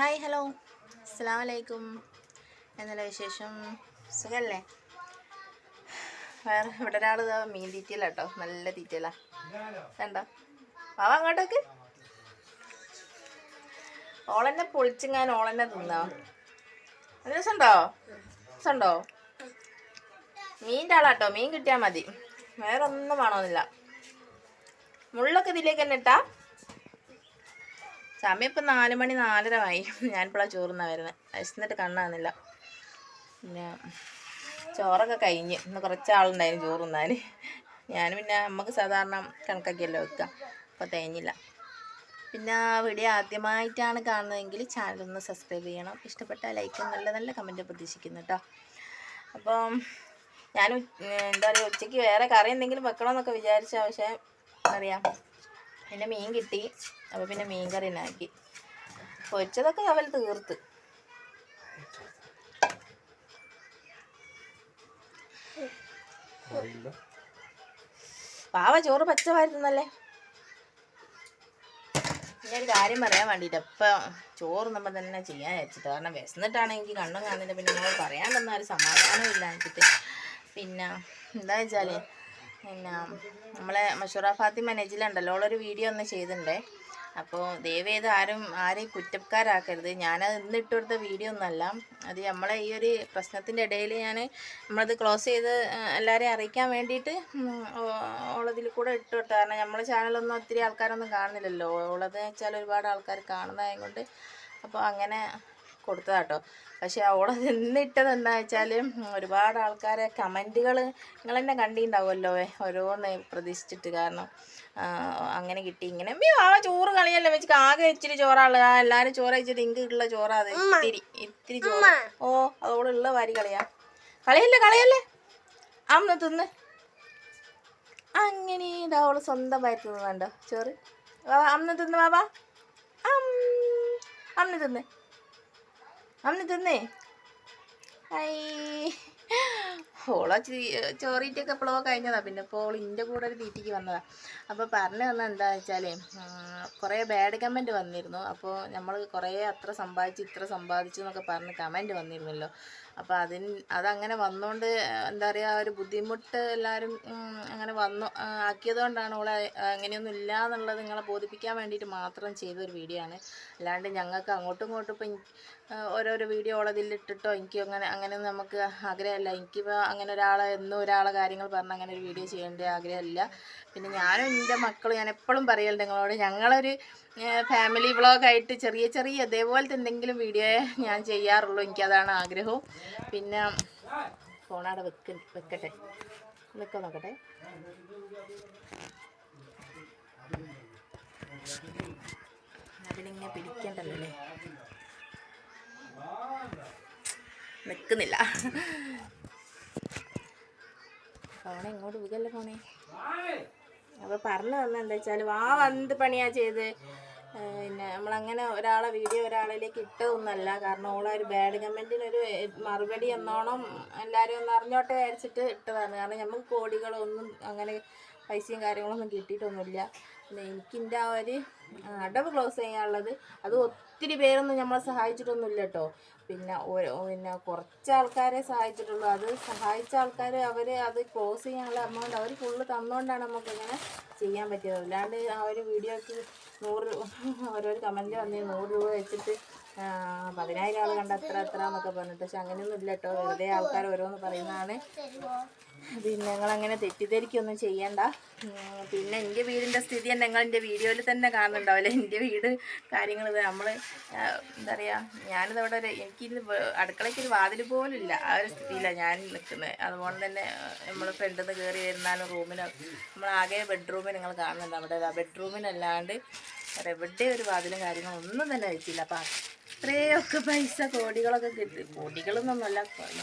Hi hello. അസ്സാം വലൈക്കും എന്നല്ല വിശേഷം? സുഖമല്ലേ വേറെ ഇവിടെ ഒരാൾ ഇതാ മീൻ തീറ്റയില്ല കേട്ടോ നല്ല തീറ്റയില്ല കണ്ടോ? വാവാ അങ്ങോട്ടേക്ക് ഓളെന്നെ പൊളിച്ചിങ്ങാൻ ഓളെന്നെ തിന്നാ? നല്ല രസമുണ്ടോ രസമുണ്ടോ മീന്റെ ആളാട്ടോ. മീൻ കിട്ടിയാൽ മതി. വേറെ ഒന്നും വേണമെന്നില്ല മുള്ളൊക്കെ ഇതിലേക്ക് തന്നെ ഇട്ടാ? സമയം ഇപ്പം നാല് മണി നാലര ആയി. ഞാനിപ്പോഴാണ് ചോറുന്ന വരുന്നത് വിശന്നിട്ട് കണ്ണാകുന്നില്ല പിന്നെ ചോറൊക്കെ കഴിഞ്ഞ്. ഇന്ന് കുറച്ച് ആളുണ്ടായിരുന്നു ചോറുന്നാൻ ഞാൻ പിന്നെ നമുക്ക് സാധാരണ കണക്കാക്കിയല്ലോ വെക്കുക അപ്പോൾ തേഞ്ഞില്ല. പിന്നെ വീഡിയോ ആദ്യമായിട്ടാണ് കാണുന്നതെങ്കിൽ ചാനലൊന്ന് സബ്സ്ക്രൈബ് ചെയ്യണം. ഇഷ്ടപ്പെട്ട ലൈക്കും നല്ല നല്ല കമന്റ് പ്രതീക്ഷിക്കുന്നു കേട്ടോ അപ്പം ഞാൻ എന്താ പറയുക ഉച്ചയ്ക്ക് വേറെ കറി എന്തെങ്കിലും വെക്കണമെന്നൊക്കെ വിചാരിച്ച പക്ഷേ പറയുക പിന്നെ മീൻ കിട്ടി. അപ്പോൾ പിന്നെ മീൻ കറി തന്നെ ആക്കി പൊരിച്ചതൊക്കെ അവൽ തീർത്ത്. പാവ ചോറ് പച്ച വരുന്നല്ലേ ഞാനൊരു കാര്യം പറയാൻ വേണ്ടിയിട്ട് ഇപ്പൊ ചോറ് നമ്മൾ തന്നെ ചെയ്യാൻ വെച്ചിട്ട് കാരണം വിശന്നിട്ടാണെങ്കിൽ കണ്ണും കാണുന്നില്ല പിന്നെ നിങ്ങൾ പറയാൻ ഒരു സമാധാനം ഇല്ല. എന്നിട്ട് പിന്നെ എന്താ വെച്ചാൽ പിന്നെ നമ്മളെ മഷൂറ ഫാത്തിമ നെജിലുണ്ടല്ലോ ഓളൊരു വീഡിയോ ഒന്ന് ചെയ്തിട്ടുണ്ടേ അപ്പോൾ ദയവേത് ആരും ആരെയും കുറ്റക്കാരാക്കരുത്. ഞാനത് ഇന്ന് ഇട്ട് കൊടുത്ത വീഡിയോ ഒന്നല്ല. അത് നമ്മളെ ഈ ഒരു പ്രശ്നത്തിന്റെ ഇടയിൽ ഞാൻ നമ്മളത് ക്ലോസ് ചെയ്ത് എല്ലാവരെയും അറിയിക്കാൻ വേണ്ടിയിട്ട് ഉള്ളതിൽ കൂടെ ഇട്ട് കൊടുത്തത് കാരണം നമ്മളെ ചാനലൊന്നും ഒത്തിരി ആൾക്കാരൊന്നും കാണുന്നില്ലല്ലോ. ഉള്ളത് വെച്ചാൽ ഒരുപാട് ആൾക്കാർ കാണുന്നതായത് കൊണ്ട് അപ്പോൾ അങ്ങനെ കൊടുത്തതാട്ടോ. പക്ഷേ അവിടെ നിന്നിട്ടത് എന്താ വെച്ചാൽ ഒരുപാട് ആൾക്കാരെ കമന്റുകൾ നിങ്ങൾ തന്നെ കണ്ടിട്ടുണ്ടാവുമല്ലോ ഓരോന്ന് പ്രതീക്ഷിച്ചിട്ട് കാരണം അങ്ങനെ കിട്ടി. ഇങ്ങനെ ആ ചോറ് കളിയല്ലേ? വെച്ച് ആകെ ഇച്ചിരി ചോറാൾ. ആ എല്ലാവരും ചോറ് വെച്ചിട്ട് ഇങ്ക് ഉള്ള ചോറാ അത് ഇത്തിരി ഇത്തിരി ചോറ്. ഓ ഉള്ള വാരി കളിയാ. കളിയല്ലേ കളിയല്ലേ? അമ്മ തിന്ന്. അങ്ങനെ ഇതാ അവൾ സ്വന്തം വയറ്റ് തിന്നുന്നുണ്ടോ ചോറ്. അമ്മ തിന്ന് ബാബാ അമ്മ തിന്ന്. അമ്മ തിന്നേ ഐ ഓള ഒക്കെ എപ്പോഴോ കഴിഞ്ഞതാണ് പിന്നെ ഇപ്പോൾ ഓൾ ഇന്റെ കൂടെ ഒരു തീറ്റിക്ക് വന്നതാണ് അപ്പോൾ പറഞ്ഞു തന്ന എന്താ വെച്ചാൽ കുറേ ബാഡ് കമന്റ് വന്നിരുന്നു. അപ്പോൾ നമ്മൾ കുറേ അത്ര സമ്പാദിച്ചു ഇത്ര സമ്പാദിച്ചു എന്നൊക്കെ പറഞ്ഞ് കമന്റ് വന്നിരുന്നല്ലോ. അപ്പോൾ അതിന് അതങ്ങനെ വന്നുകൊണ്ട് എന്താ പറയുക ഒരു ബുദ്ധിമുട്ട് എല്ലാവരും അങ്ങനെ വന്നു ആക്കിയതുകൊണ്ടാണ് ഓളെ അങ്ങനെയൊന്നും ഇല്ല എന്നുള്ളത് നിങ്ങളെ ബോധിപ്പിക്കാൻ വേണ്ടിയിട്ട് മാത്രം ചെയ്തൊരു വീഡിയോ ആണ്. അല്ലാണ്ട് ഞങ്ങൾക്ക് അങ്ങോട്ടും ഇങ്ങോട്ടും ഇപ്പം ഓരോരോ വീഡിയോ ഉള്ളതിൽ ഇട്ടിട്ടോ എനിക്ക് അങ്ങനെ അങ്ങനെ നമുക്ക് ആഗ്രഹമല്ല എനിക്കിപ്പോൾ അങ്ങനെ ഒരാളെ എന്നും ഒരാളെ കാര്യങ്ങൾ പറഞ്ഞ് അങ്ങനെ ഒരു വീഡിയോ ചെയ്യേണ്ട ആഗ്രഹമില്ല പിന്നെ ഞാനും എന്റെ മക്കളും ഞാൻ എപ്പോഴും പറയലുണ്ട് നിങ്ങളോട് ഞങ്ങളൊരു ഫാമിലി വ്ളോഗായിട്ട് ചെറിയ ചെറിയ ഇതേപോലത്തെ എന്തെങ്കിലും വീഡിയോയെ ഞാൻ ചെയ്യാറുള്ളൂ. എനിക്കതാണ് ആഗ്രഹവും. പിന്നെ ഫോണവിടെ വെക്ക വെക്കട്ടെ. നിൽക്കാൻ നോക്കട്ടെ. അതിനിങ്ങനെ പിടിക്കേണ്ടല്ലോ അല്ലേ? നിൽക്കുന്നില്ല ഫോണെ എങ്ങോട്ട് പോകല്ലേ ഫോണേ അപ്പോൾ പറഞ്ഞു തന്ന എന്താ വെച്ചാൽ വാ വന്ത് പണിയാ ചെയ്ത്. പിന്നെ നമ്മളങ്ങനെ ഒരാളെ വീഡിയോ ഒരാളിലേക്ക് ഇട്ടതൊന്നല്ല. കാരണം ഓളെ ഒരു ബാഡ് കമന്റിനൊരു മറുപടി എന്നോണം എല്ലാവരും ഒന്ന് അറിഞ്ഞോട്ടെ വിചാരിച്ചിട്ട് ഇട്ടതാണ്. കാരണം നമുക്ക് കോടികളൊന്നും അങ്ങനെ പൈസയും കാര്യങ്ങളൊന്നും കിട്ടിയിട്ടൊന്നുമില്ല. പിന്നെ എനിക്കിന്റെ ആ ഒരു അടവ് ക്ലോസ് ചെയ്യാനുള്ളത്. അത് ഒത്തിരി പേരൊന്നും നമ്മളെ സഹായിച്ചിട്ടൊന്നുമില്ല കേട്ടോ പിന്നെ പിന്നെ കുറച്ച് ആൾക്കാരെ സഹായിച്ചിട്ടുള്ളൂ. അത് സഹായിച്ച ആൾക്കാർ അവർ അത് ക്ലോസ് ചെയ്യാനുള്ള എമൗണ്ട് അവർ ഫുള്ള് തന്നുകൊണ്ടാണ് നമുക്കിങ്ങനെ ചെയ്യാൻ പറ്റിയത്. അല്ലാണ്ട് ആ ഒരു വീഡിയോയ്ക്ക് നൂറ് ഓരോ കമന്റ് വന്ന് നൂറ് രൂപ വെച്ചിട്ട് പതിനായിരം ആൾ കണ്ട അത്ര അത്ര എന്നൊക്കെ പറഞ്ഞിട്ട്. പക്ഷെ അങ്ങനെയൊന്നും ഇല്ല കേട്ടോ വെറുതെ ആൾക്കാർ ഓരോന്ന് പറയുന്നതാണ്. പിന്നെ നിങ്ങളങ്ങനെ തെറ്റിദ്ധരിക്കൊന്നും ചെയ്യണ്ട. പിന്നെ എന്റെ വീടിന്റെ സ്ഥിതി തന്നെ നിങ്ങൾ എന്റെ വീഡിയോയിൽ തന്നെ കാണുന്നുണ്ടാവില്ലേ എന്റെ വീട് കാര്യങ്ങൾ നമ്മൾ എന്താ പറയുക ഞാനിത് അവിടെ ഒരു എനിക്കിത് അടുക്കളയ്ക്ക് ഒരു വാതിൽ പോലും ഇല്ല ആ ഒരു സ്ഥിതിയിലാണ് ഞാൻ നിൽക്കുന്നത് അതുകൊണ്ട് തന്നെ നമ്മൾ ഫ്രണ്ടിൽ നിന്ന് കയറി വരുന്നാലും റൂമിനോ നമ്മളാകെ ബെഡ്റൂമിൽ നിങ്ങൾ കാണുന്നുണ്ട്. അവിടെ ബെഡ്റൂമിനല്ലാണ്ട് എവിടെ ഒരു വാതിലും കാര്യങ്ങളും ഒന്നും തന്നെ വെച്ചില്ല അപ്പം അത്രയൊക്കെ പൈസ കോടികളൊക്കെ കിട്ടി. കോടികളൊന്നുമല്ല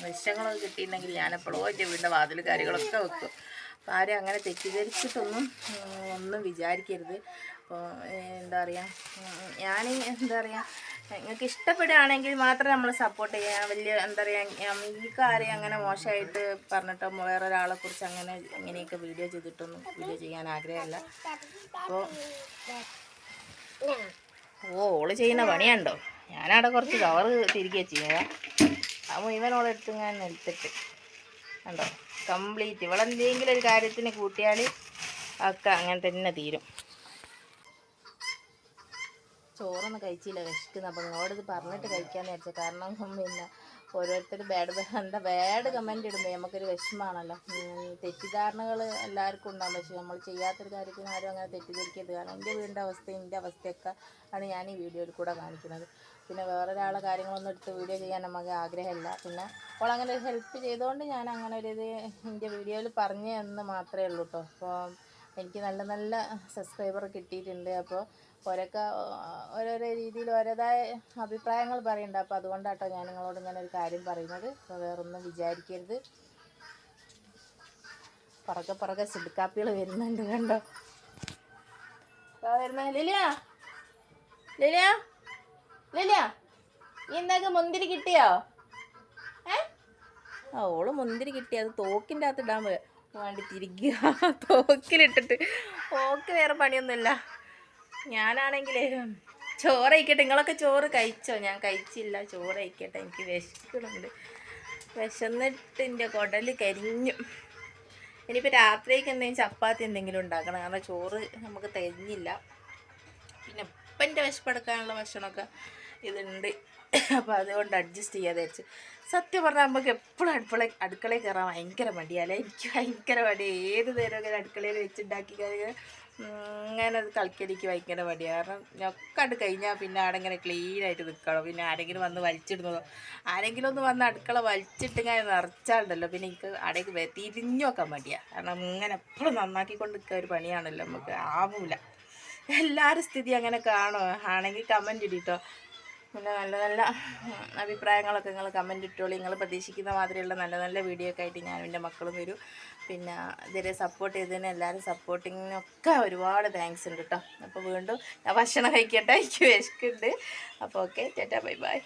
ലക്ഷങ്ങളൊക്കെ കിട്ടിയിട്ടുണ്ടെങ്കിൽ ഞാൻ എപ്പോഴോ എന്റെ വീടിന്റെ വാതിൽ കാര്യങ്ങളൊക്കെ വെക്കും. അപ്പം ആരും അങ്ങനെ തെറ്റിദ്ധരിച്ചിട്ടൊന്നും ഒന്നും വിചാരിക്കരുത്. അപ്പോൾ എന്താ പറയുക ഞാൻ എന്താ പറയുക നിങ്ങൾക്ക് ഇഷ്ടപ്പെടുകയാണെങ്കിൽ മാത്രം നമ്മൾ സപ്പോർട്ട് ചെയ്യാം വലിയ എന്താ പറയുക ഈ കാര്യം അങ്ങനെ മോശമായിട്ട് വേറെ ഒരാളെ കുറിച്ച് അങ്ങനെ ഇങ്ങനെയൊക്കെ വീഡിയോ ചെയ്തിട്ടൊന്നും വീഡിയോ ചെയ്യാൻ ആഗ്രഹമല്ല. അപ്പോൾ ഓ ഓൾ ചെയ്യുന്ന പണിയുണ്ടോ? ഞാനവിടെ കുറച്ച് കവറ് തിരികെ ചെയ്യുക ആ മുഴുവനോടെ എടുത്ത് ഞാൻ എടുത്തിട്ട് കണ്ടോ? കംപ്ലീറ്റ് ഇവളെന്തെങ്കിലും ഒരു കാര്യത്തിന് കൂട്ടിയാൽ ഒക്കെ അങ്ങനെ തന്നെ തീരും. ചോറൊന്നും കഴിച്ചില്ല വിശക്കുന്ന. നിങ്ങളോട് ഇത് പറഞ്ഞിട്ട് കഴിക്കാൻ വിചാരിച്ചു. കാരണം പിന്നെ ഓരോരുത്തർ ബാഡ് എന്താ ബാഡ് കമന്റ് ഇടുമ്പോൾ നമുക്കൊരു വിഷമമാണല്ലോ തെറ്റിദ്ധാരണകൾ എല്ലാവർക്കും ഉണ്ടാകും പക്ഷേ നമ്മൾ ചെയ്യാത്തൊരു കാര്യത്തിന് ആരും അങ്ങനെ തെറ്റിദ്ധരിക്കരുത്. കാരണം എന്റെ വീടിന്റെ അവസ്ഥയും എന്റെ അവസ്ഥയൊക്കെ ആണ് ഞാൻ ഈ വീഡിയോയിൽ കൂടെ കാണിക്കുന്നത്. പിന്നെ വേറൊരാളെ കാര്യങ്ങളൊന്നും എടുത്ത് വീഡിയോ ചെയ്യാൻ നമുക്ക് ആഗ്രഹമില്ല. പിന്നെ അപ്പോൾ അങ്ങനെ ഒരു ഹെൽപ്പ് ചെയ്തുകൊണ്ട് ഞാൻ അങ്ങനെ ഒരു ഇത് എന്റെ വീഡിയോയിൽ പറഞ്ഞു എന്ന് മാത്രമേ ഉള്ളൂ കേട്ടോ അപ്പോൾ എനിക്ക് നല്ല നല്ല സബ്സ്ക്രൈബർ കിട്ടിയിട്ടുണ്ട്. അപ്പോൾ ഓരോക്കെ ഓരോരോ രീതിയിൽ ഓരോതായ അഭിപ്രായങ്ങൾ പറയുന്നുണ്ട്. അപ്പോൾ അതുകൊണ്ടാട്ടോ ഞാൻ നിങ്ങളോട് ഇങ്ങനെ ഒരു കാര്യം പറയുന്നത്. അപ്പോൾ വേറൊന്നും വിചാരിക്കരുത്. പറക്കെ പറക്കെ സിഡ്കാപ്പികൾ വരുന്നുണ്ട് കണ്ടോ? വരുന്ന. ലിലിയ? ലിലിയ? ലിലിയ? ഈ എന്താക്കെ മുന്തിരി കിട്ടിയോ? ഏ? ഓൾ മുന്തിരി കിട്ടി. അത് തോക്കിന്റെ അകത്ത് ഇടാൻ വേണ്ടി തിരിക്കുക. തോക്കിലിട്ടിട്ട്. ഓക്ക് വേറെ പണിയൊന്നുമില്ല. ഞാനാണെങ്കിലേ ചോറ് കഴിക്കട്ടെ. നിങ്ങളൊക്കെ ചോറ് കഴിച്ചോ? ഞാൻ കഴിച്ചില്ല. ചോറ് കഴിക്കട്ടെ. എനിക്ക് വിശക്കുന്നുണ്ട് വിശന്നിട്ട് എന്റെ കുടൽ കരിഞ്ഞു. ഇനിയിപ്പോൾ രാത്രിക്ക് എന്തെങ്കിലും ചപ്പാത്തി എന്തെങ്കിലും ഉണ്ടാക്കണം. കാരണം ചോറ് നമുക്ക് തികഞ്ഞില്ല. പിന്നെ ഇപ്പം എന്റെ വിശപ്പെടുക്കാനുള്ള ഭക്ഷണമൊക്കെ ഇതുണ്ട്. അപ്പോൾ അതുകൊണ്ട് അഡ്ജസ്റ്റ് ചെയ്യാതെ വെച്ച് സത്യം പറഞ്ഞാൽ നമുക്ക് എപ്പോഴും അടുക്കള അടുക്കളയിൽ കയറാൻ ഭയങ്കര മടിയാലേ എനിക്ക് ഭയങ്കര മടി. ഏത് നേരം ഇങ്ങനെ അടുക്കളയിൽ വെച്ചുണ്ടാക്കി ഇങ്ങനെ അത് കളിക്കടിക്ക് ഭയങ്കര മടിയാണ് കാരണം ഞൊക്കെ കഴിഞ്ഞാൽ പിന്നെ അവിടെ ഇങ്ങനെ ക്ലീനായിട്ട് നിൽക്കണം പിന്നെ ആരെങ്കിലും വന്ന് വലിച്ചിടുന്നതോ ആരെങ്കിലും ഒന്ന് വന്ന് അടുക്കള വലിച്ചിട്ട് ഇങ്ങനെ നിറച്ചാലുണ്ടല്ലോ. പിന്നെ എനിക്ക് അവിടേക്ക് തിരിഞ്ഞു നോക്കാൻ മടിയാണ് കാരണം ഇങ്ങനെ എപ്പോഴും നന്നാക്കിക്കൊണ്ട് നിൽക്കുക ഒരു പണിയാണല്ലോ നമുക്ക്. ആവൂല. എല്ലാവരും സ്ഥിതി അങ്ങനെ കാണോ ആണെങ്കിൽ കമന്റ് ഇടിട്ടോ. പിന്നെ നല്ല നല്ല അഭിപ്രായങ്ങളൊക്കെ നിങ്ങൾ കമന്റ് ഇട്ടോളൂ. നിങ്ങൾ പ്രതീക്ഷിക്കുന്ന മാതിരിയുള്ള നല്ല നല്ല വീഡിയോ ഒക്കെ ആയിട്ട് ഞാനും എന്റെ മക്കളും വരും. പിന്നെ ഇതുവരെ സപ്പോർട്ട് ചെയ്തതിന് എല്ലാവരും സപ്പോർട്ടിങ്ങിനൊക്കെ ഒരുപാട് താങ്ക്സ് ഉണ്ട് കേട്ടോ അപ്പോൾ വീണ്ടും ഞാൻ ഭക്ഷണം കഴിക്കട്ടെ. എനിക്ക് വിശക്കുണ്ട് അപ്പോൾ ഓക്കെ ചേട്ടാ ബൈ ബൈ